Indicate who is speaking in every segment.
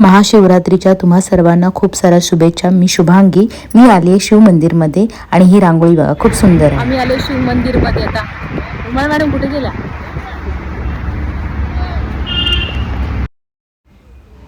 Speaker 1: महाशिवरात्रीच्या तुम्हा सर्वांना खूप साऱ्या शुभेच्छा. मी शुभांगी. मी आली आहे शिव मंदिरमध्ये आणि ही रांगोळी बघा खूप सुंदर आहे.
Speaker 2: आम्ही आलो शिव मंदिरमध्ये आता. उमा मॅडम कुठे गेल्या?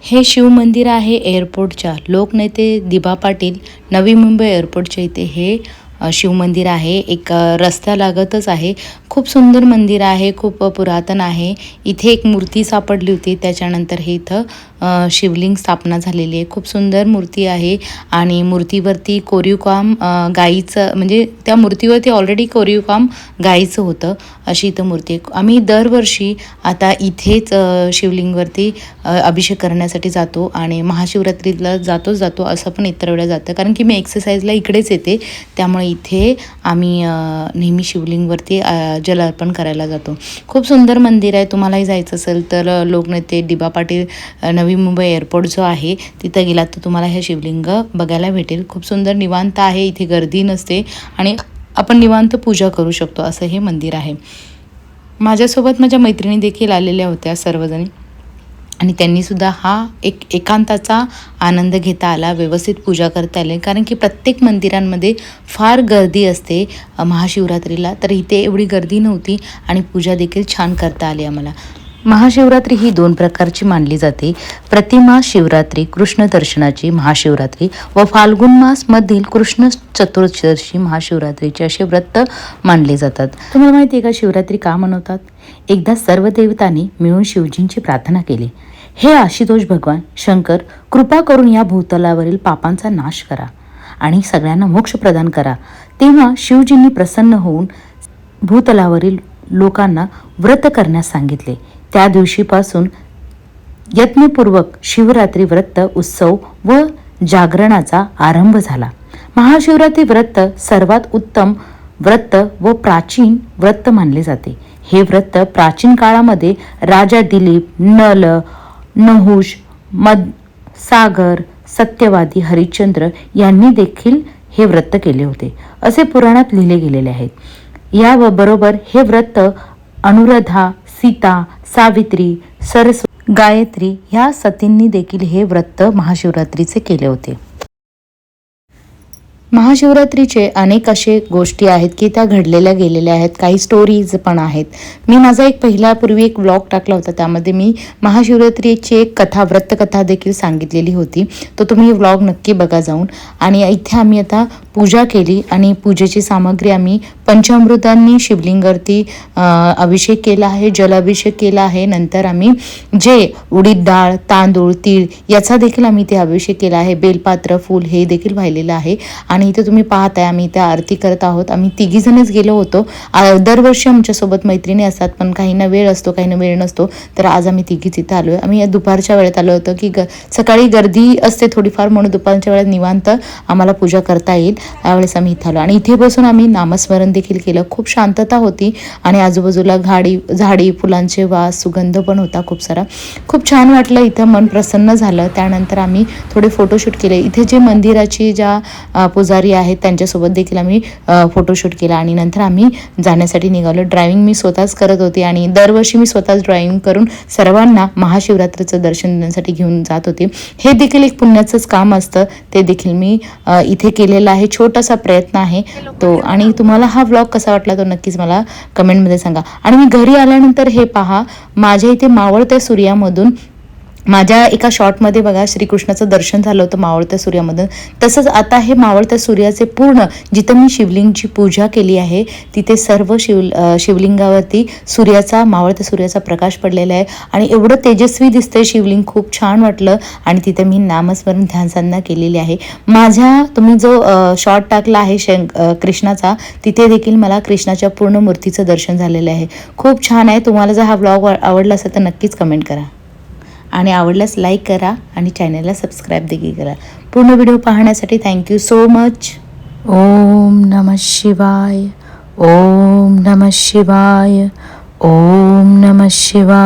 Speaker 1: हे शिव मंदिर आहे एअरपोर्टच्या. लोकनेते दिबा पाटील नवी मुंबई एअरपोर्टच्या इथे हे शिवमंदिर शिव मंदिर आहे. एक रस्त्यालागतच आहे. खूप सुंदर मंदिर आहे. खूप पुरातन आहे. इथे एक मूर्ती सापडली होती. त्याच्यानंतर हे इथं शिवलिंग स्थापना झालेली आहे. खूप सुंदर मूर्ती आहे आणि मूर्तीवरती कोरीवकाम गाईचं म्हणजे त्या मूर्तीवरती ऑलरेडी कोरीवकाम गाईचं होतं अशी इथं मूर्ती आहे. आम्ही दरवर्षी आता इथेच शिवलिंगवरती अभिषेक करण्यासाठी जातो आणि महाशिवरात्रीला जातोच जातो असं पण इतर वेळा जातं. कारण की मी एक्सरसाइजला इकडेच येते. त्यामुळे इथे आम्ही नेहमी शिवलिंगवरती जल अर्पण करायला जातो. खूप सुंदर मंदिर आहे. तुम्हालाही जायचं असेल तर लोकनेते डिबा पाटील नवी मुंबई एअरपोर्ट जो आहे तिथं गेलात तर तुम्हाला हे शिवलिंग बघायला भेटेल. खूप सुंदर निवांत आहे. इथे गर्दी नसते आणि आपण निवांत पूजा करू शकतो असं हे मंदिर आहे. माझ्यासोबत माझ्या मैत्रिणी देखील आलेल्या होत्या सर्वजणी. आणि त्यांनीसुद्धा हा एक एकांताचा आनंद घेता आला व्यवस्थित पूजा करता आली. कारण की प्रत्येक मंदिरांमध्ये फार गर्दी असते महाशिवरात्रीला. तर इथे एवढी गर्दी नव्हती आणि पूजा देखील छान करता आली आम्हाला. महाशिवरात्री ही दोन प्रकारची मानली जाते. प्रतिमा शिवरात्री कृष्ण दर्शनाची महाशिवरात्री व फाल्गुन मास मधील कृष्ण चतुर्दशी महाशिवरात्रीचे असे व्रत मानले जातात. तुम्हाला माहिती आहे का शिवरात्री का मनवतात? एकदा सर्व देवतांनी मिळून शिवजींची प्रार्थना केली. हे आशुतोष भगवान शंकर कृपा करून या भूतलावरील पापांचा नाश करा आणि सगळ्यांना मोक्ष प्रदान करा. तेव्हा शिवजींनी प्रसन्न होऊन भूतलावरील लोकांना व्रत करण्यास सांगितले. त्या दिवशीपासून यत्नपूर्वक शिवरात्री व्रत उत्सव व जागरणाचा आरंभ झाला. महाशिवरात्री व्रत सर्वात उत्तम व्रत व प्राचीन व्रत मानले जाते. हे व्रत प्राचीन काळामध्ये राजा दिलीप नल नहुष मद सागर सत्यवादी हरिश्चंद्र यांनी देखील हे व्रत केले होते. असे पुराणात लिहिले गेलेले आहेत. या बरोबर हे व्रत अनुराधा सीता सावित्री सरस्वती गायत्री ह्या सतींनी देखील हे व्रत महाशिवरात्रीचे केले होते. महाशिवरात्रीचे अनेक असे गोष्टी आहेत की त्या घडलेल्या गेलेल्या आहेत. काही स्टोरीज पण आहेत. मी माझा एक पहिल्यापूर्वी एक व्लॉग टाकला होता. त्यामध्ये मी महाशिवरात्रीची एक कथा व्रतकथा देखील सांगितलेली होती. तो तुम्ही व्लॉग नक्की बघा जाऊन. आणि इथे आम्ही आता पूजा केली आणि पूजेची सामग्री आम्ही पंचामृतांनी शिवलिंगावरती अभिषेक केला आहे जलाभिषेक केला आहे. नंतर आम्ही जे उडीद डाळ तांदूळ तीळ याचा देखील आम्ही इथे अभिषेक केला आहे. बेलपात्र फूल हे देखील वाहिलेलं आहे. आणि आणि इथे तुम्ही पाहताय आम्ही इथे आरती करत आहोत. आम्ही तिघीजणच गेलो होतो. दरवर्षी आमच्यासोबत मैत्रिणी असतात पण काहींना वेळ असतो काहींना वेळ नसतो. तर आज आम्ही तिघीच इथं आलो आहे. आम्ही या दुपारच्या वेळेत आलो होतो की ग सकाळी गर्दी असते थोडीफार म्हणून दुपारच्या वेळेत निवांत आम्हाला पूजा करता येईल. त्यावेळेस आम्ही इथं आलो. आणि इथे बसून आम्ही नामस्मरण देखील केलं. खूप शांतता होती आणि आजूबाजूला घाडी झाडी फुलांचे वास सुगंध पण होता खूप सारा. खूप छान वाटलं इथं मन प्रसन्न झालं. त्यानंतर आम्ही थोडे फोटोशूट केले. इथे जे मंदिराची ज्या पूजा पुजारी आहेत त्यांच्यासोबत देखील आम्ही फोटोशूट केला आणि नंतर आम्ही जाण्यासाठी निघालो. ड्रायव्हिंग मी स्वतःच करत होते आणि दरवर्षी मी स्वतःच ड्रायव्हिंग करून सर्वांना महाशिवरात्रीचं दर्शन देण्यासाठी घेऊन जात होते. हे देखील एक पुण्याचंच काम असतं. ते देखील मी इथे केलेलं आहे. छोटासा प्रयत्न आहे तो. आणि तुम्हाला हा व्लॉग कसा वाटला तो नक्कीच मला कमेंटमध्ये सांगा. आणि मी घरी आल्यानंतर हे पहा. माझ्या इथे मावळत्या सूर्यामधून माझ्या एका शॉर्टमध्ये बघा श्रीकृष्णाचं दर्शन झालं होतं मावळत्या सूर्यामधून. तसंच आता हे मावळत्या सूर्याचे पूर्ण जिथं मी शिवलिंगची पूजा केली आहे तिथे सर्व शिव शिवलिंगावरती सूर्याचा मावळत्या सूर्याचा प्रकाश पडलेला आहे. आणि एवढं तेजस्वी दिसतंय शिवलिंग खूप छान वाटलं. आणि तिथे मी नामस्मरण ध्यानसाधना केलेली आहे. माझ्या तुम्ही जो शॉर्ट टाकला आहे शं कृष्णाचा तिथे देखील मला कृष्णाच्या पूर्ण मूर्तीचं दर्शन झालेलं आहे. खूप छान आहे. तुम्हाला जर हा व्लॉग आवडला असेल तर नक्कीच कमेंट करा. आणि आवडल्यास लाईक करा आणि चॅनलला सबस्क्राईब देखील करा. पूर्ण व्हिडिओ पाहण्यासाठी थँक्यू सो मच ओम नम शिवाय. ओम नम शिवाय. ओम नम शिवाय.